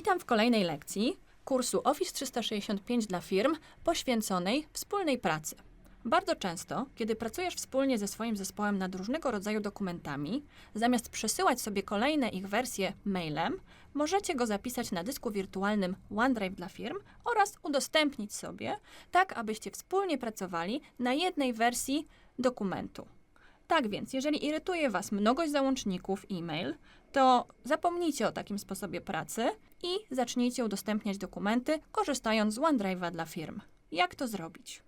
Witam w kolejnej lekcji kursu Office 365 dla firm poświęconej wspólnej pracy. Bardzo często, kiedy pracujesz wspólnie ze swoim zespołem nad różnego rodzaju dokumentami, zamiast przesyłać sobie kolejne ich wersje mailem, możecie go zapisać na dysku wirtualnym OneDrive dla firm oraz udostępnić sobie, tak abyście wspólnie pracowali na jednej wersji dokumentu. Tak więc, jeżeli irytuje Was mnogość załączników e-mail, to zapomnijcie o takim sposobie pracy i zacznijcie udostępniać dokumenty, korzystając z OneDrive'a dla firm. Jak to zrobić?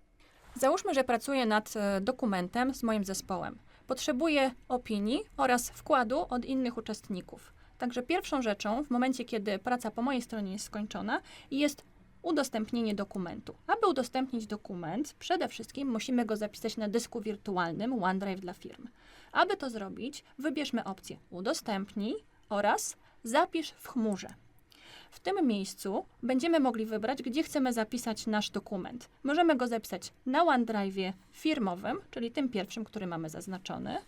Załóżmy, że pracuję nad e, dokumentem z moim zespołem. Potrzebuję opinii oraz wkładu od innych uczestników. Także pierwszą rzeczą, w momencie kiedy praca po mojej stronie jest skończona, jest udostępnienie dokumentu. Aby udostępnić dokument, przede wszystkim musimy go zapisać na dysku wirtualnym OneDrive dla firm. Aby to zrobić, wybierzmy opcję Udostępnij oraz Zapisz w chmurze. W tym miejscu będziemy mogli wybrać, gdzie chcemy zapisać nasz dokument. Możemy go zapisać na OneDrive'ie firmowym, czyli tym pierwszym, który mamy zaznaczony,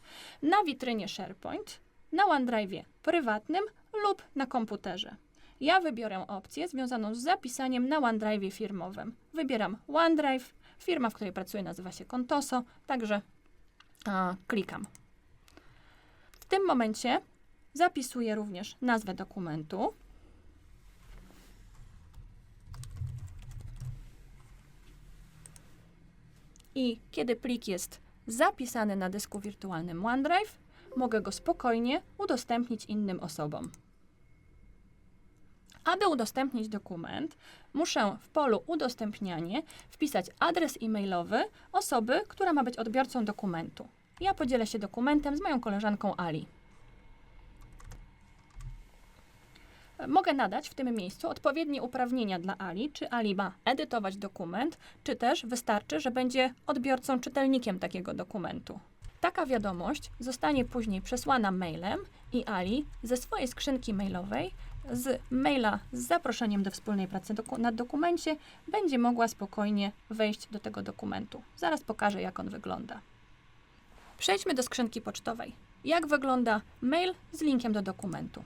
na witrynie SharePoint, na OneDrive'ie prywatnym lub na komputerze. Ja wybiorę opcję związaną z zapisaniem na OneDrive'ie firmowym. Wybieram OneDrive, firma, w której pracuję nazywa się Contoso, także a, klikam. W tym momencie zapisuję również nazwę dokumentu. I kiedy plik jest zapisany na dysku wirtualnym OneDrive, mogę go spokojnie udostępnić innym osobom. Aby udostępnić dokument, muszę w polu udostępnianie wpisać adres e-mailowy osoby, która ma być odbiorcą dokumentu. Ja podzielę się dokumentem z moją koleżanką Ali. Mogę nadać w tym miejscu odpowiednie uprawnienia dla Ali, czy Ali ma edytować dokument, czy też wystarczy, że będzie odbiorcą, czytelnikiem takiego dokumentu. Taka wiadomość zostanie później przesłana mailem i Ali ze swojej skrzynki mailowej, z maila z zaproszeniem do wspólnej pracy doku- nad dokumencie, będzie mogła spokojnie wejść do tego dokumentu. Zaraz pokażę, jak on wygląda. Przejdźmy do skrzynki pocztowej. Jak wygląda mail z linkiem do dokumentu?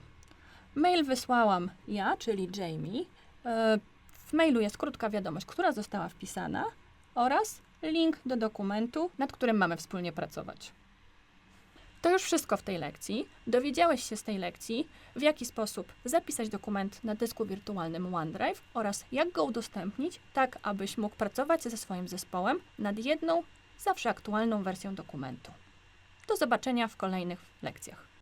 Mail wysłałam ja, czyli Jamie. E, W mailu jest krótka wiadomość, która została wpisana oraz link do dokumentu, nad którym mamy wspólnie pracować. To już wszystko w tej lekcji. Dowiedziałeś się z tej lekcji, w jaki sposób zapisać dokument na dysku wirtualnym OneDrive oraz jak go udostępnić, tak abyś mógł pracować ze swoim zespołem nad jedną, zawsze aktualną wersją dokumentu. Do zobaczenia w kolejnych lekcjach.